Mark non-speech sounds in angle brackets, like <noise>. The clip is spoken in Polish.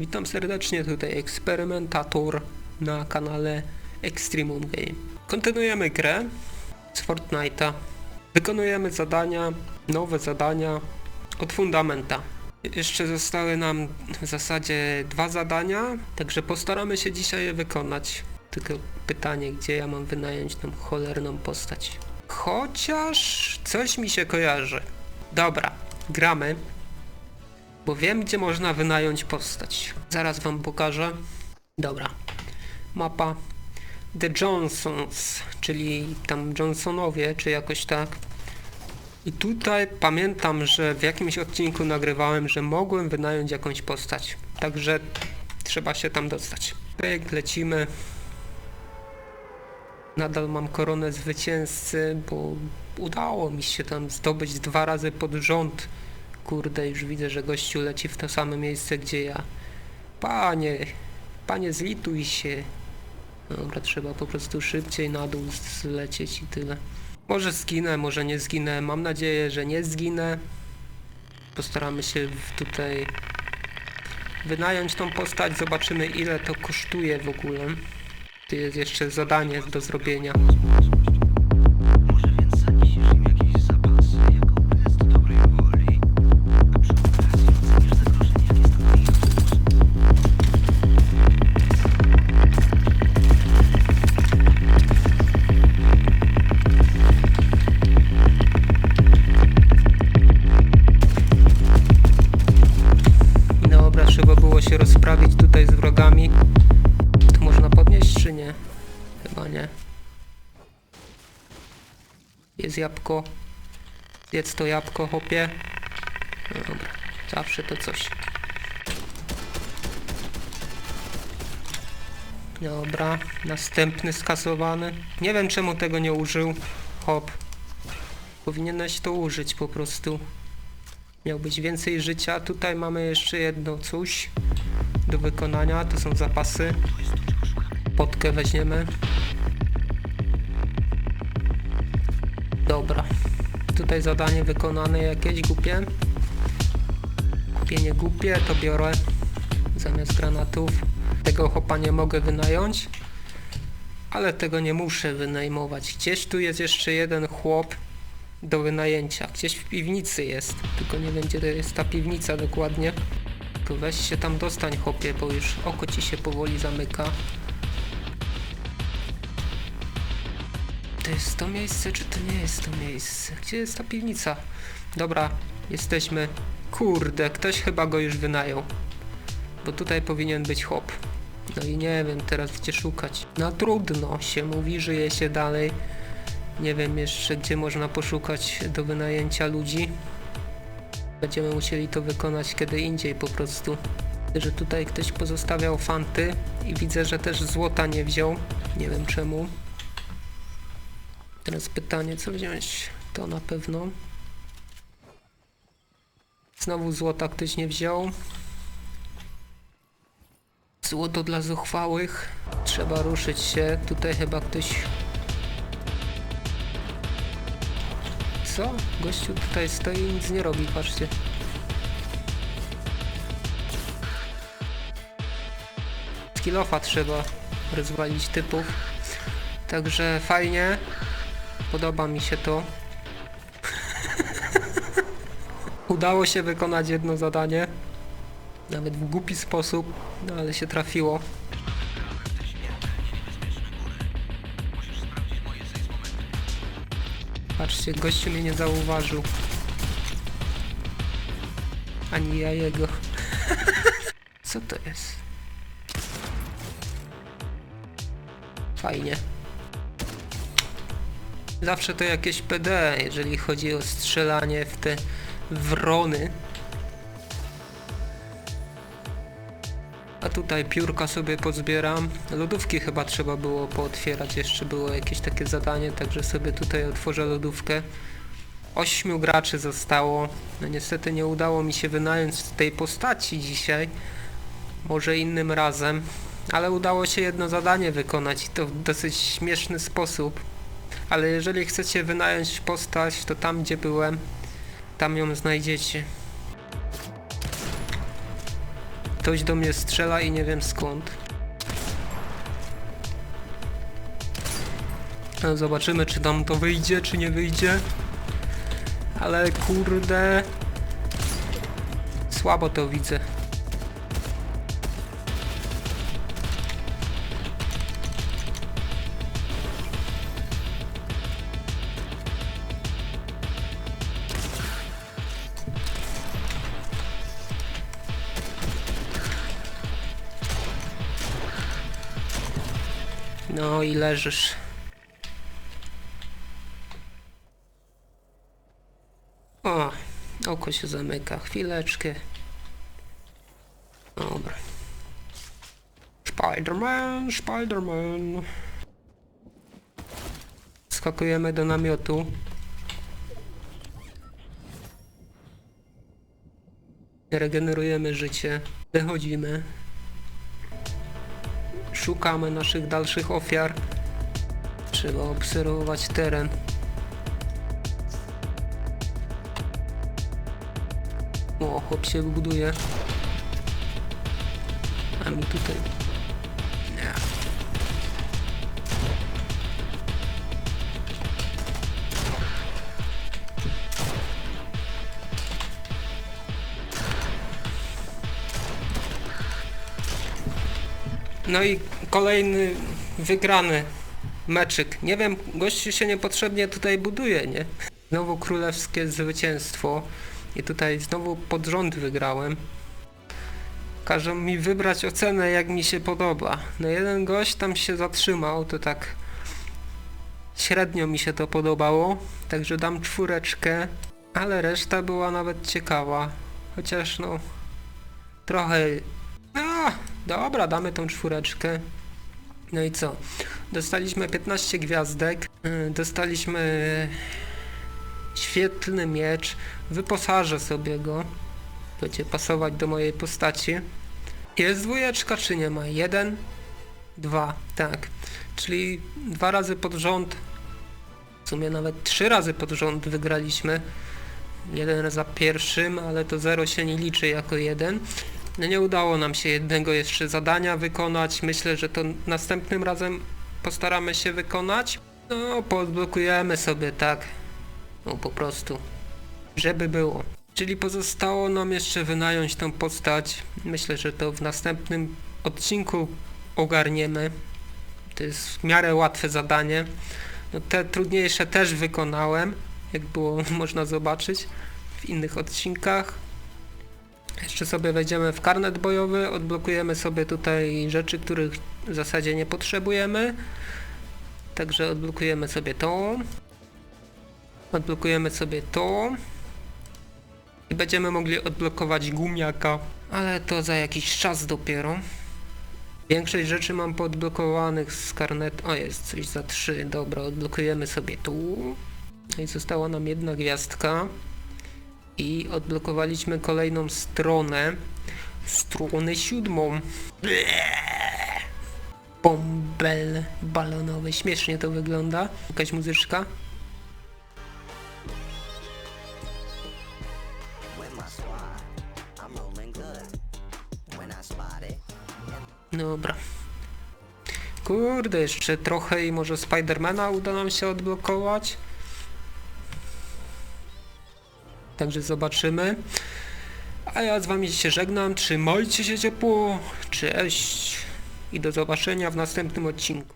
Witam serdecznie, tutaj eksperymentator na kanale Extremum Game. Kontynuujemy grę z Fortnite'a. Wykonujemy zadania, nowe zadania od fundamenta. Jeszcze zostały nam w zasadzie dwa zadania, także postaramy się dzisiaj je wykonać. Tylko pytanie, gdzie ja mam wynająć tą cholerną postać. Chociaż coś mi się kojarzy. Dobra, gramy bo wiem, gdzie można wynająć postać. Zaraz wam pokażę. Dobra. Mapa The Johnsons, czyli tam Johnsonowie, czy jakoś tak. I tutaj pamiętam, że w jakimś odcinku nagrywałem, że mogłem wynająć jakąś postać. Także trzeba się tam dostać. Pyk, lecimy. Nadal mam koronę zwycięzcy, bo udało mi się tam zdobyć dwa razy pod rząd Kurde, już widzę, że gościu leci w to samo miejsce, gdzie ja. Panie, panie zlituj się. Dobra, trzeba po prostu szybciej na dół zlecieć i tyle. Może zginę, może nie zginę. Mam nadzieję, że nie zginę. Postaramy się tutaj wynająć tą postać. Zobaczymy ile to kosztuje w ogóle. Tu jest jeszcze zadanie do zrobienia. To można podnieść czy nie? Chyba nie. Jest jabłko. Zjedz to jabłko, chłopie. No dobra, zawsze to coś. Dobra, następny skasowany. Nie wiem czemu tego nie użył. Hop. Powinieneś to użyć po prostu. Miał być więcej życia. Tutaj mamy jeszcze jedno coś do wykonania. To są zapasy. Potkę weźmiemy. Dobra. Tutaj zadanie wykonane jakieś głupie. Kupienie głupie, to biorę zamiast granatów. Tego chopa nie mogę wynająć. Ale tego nie muszę wynajmować. Gdzieś tu jest jeszcze jeden chłop do wynajęcia. Gdzieś w piwnicy jest, tylko nie wiem gdzie to jest ta piwnica dokładnie. Weź się tam dostań chłopie, bo już oko ci się powoli zamyka. To jest to miejsce, czy to nie jest to miejsce? Gdzie jest ta piwnica? Dobra, jesteśmy. Kurde, ktoś chyba go już wynajął. Bo tutaj powinien być chłop. No i nie wiem teraz gdzie szukać. No trudno się mówi, żyje się dalej. Nie wiem jeszcze, gdzie można poszukać do wynajęcia ludzi. Będziemy musieli to wykonać kiedy indziej po prostu. Że tutaj ktoś pozostawiał fanty i widzę, że też złota nie wziął. Nie wiem czemu. Teraz pytanie, co wziąć? To na pewno. Znowu złota ktoś nie wziął. Złoto dla zuchwałych. Trzeba ruszyć się. Tutaj chyba ktoś Co? Gościu tutaj stoi i nic nie robi, patrzcie. Skillofa trzeba rozwalić typów. Także fajnie. Podoba mi się to. <laughs> Udało się wykonać jedno zadanie. Nawet w głupi sposób, no ale się trafiło. Patrzcie, gościu mnie nie zauważył. Ani ja jego. <laughs> Co to jest? Fajnie. Zawsze to jakieś PD, jeżeli chodzi o strzelanie w te wrony. A tutaj piórka sobie pozbieram. Lodówki chyba trzeba było pootwierać, jeszcze było jakieś takie zadanie, także sobie tutaj otworzę lodówkę. Ośmiu graczy zostało. No niestety nie udało mi się wynająć tej postaci dzisiaj. Może innym razem. Ale udało się jedno zadanie wykonać i to w dosyć śmieszny sposób. Ale jeżeli chcecie wynająć postać, to tam gdzie byłem, tam ją znajdziecie. Ktoś do mnie strzela i nie wiem skąd. No, zobaczymy, czy tam to wyjdzie, czy nie wyjdzie. Ale kurde... Słabo to widzę. No i leżysz. O, oko się zamyka. Chwileczkę. Dobra. Spiderman, Spiderman. Skakujemy do namiotu. Regenerujemy życie. Wychodzimy. Szukamy naszych dalszych ofiar. Trzeba obserwować teren. O, chłop się buduje. A mi tutaj... Nie. No i kolejny wygrany meczyk. Nie wiem, gościu się niepotrzebnie tutaj buduje, nie? Znowu królewskie zwycięstwo. I tutaj znowu pod rząd wygrałem. Każą mi wybrać ocenę jak mi się podoba. No jeden gość tam się zatrzymał, to tak średnio mi się to podobało. Także dam czwóreczkę. Ale reszta była nawet ciekawa. Chociaż no... Trochę... dobra, damy tą czwóreczkę. No i co? Dostaliśmy 15 gwiazdek. yy, Dostaliśmy świetlny miecz. Wyposażę sobie go. Będzie pasować do mojej postaci. Jest dwójeczka czy nie ma? Jeden, dwa, tak. Czyli dwa razy pod rząd, w sumie nawet trzy razy pod rząd wygraliśmy. Jeden za pierwszym, ale to zero się nie liczy jako jeden. Nie udało nam się jednego jeszcze zadania wykonać. Myślę, że to następnym razem postaramy się wykonać. No, podblokujemy sobie tak. No po prostu. Żeby było. Czyli pozostało nam jeszcze wynająć tą postać. Myślę, że to w następnym odcinku ogarniemy. To jest w miarę łatwe zadanie. No te trudniejsze też wykonałem, jak było <laughs> można zobaczyć w innych odcinkach. Jeszcze sobie wejdziemy w karnet bojowy, odblokujemy sobie tutaj rzeczy, których w zasadzie nie potrzebujemy. Także odblokujemy sobie to. Odblokujemy sobie to. I będziemy mogli odblokować gumiaka. Ale to za jakiś czas dopiero. Większość rzeczy mam podblokowanych z karnet. O, jest coś za 3. Dobra, odblokujemy sobie tu. No i została nam jedna gwiazdka. I odblokowaliśmy kolejną stronę. Stronę siódmą. Bąbel balonowy. Śmiesznie to wygląda. Jakaś muzyczka. Dobra. Kurde, jeszcze trochę i może Spidermana uda nam się odblokować. Także zobaczymy. A ja z wami się żegnam. Trzymajcie się ciepło. Cześć. I do zobaczenia w następnym odcinku.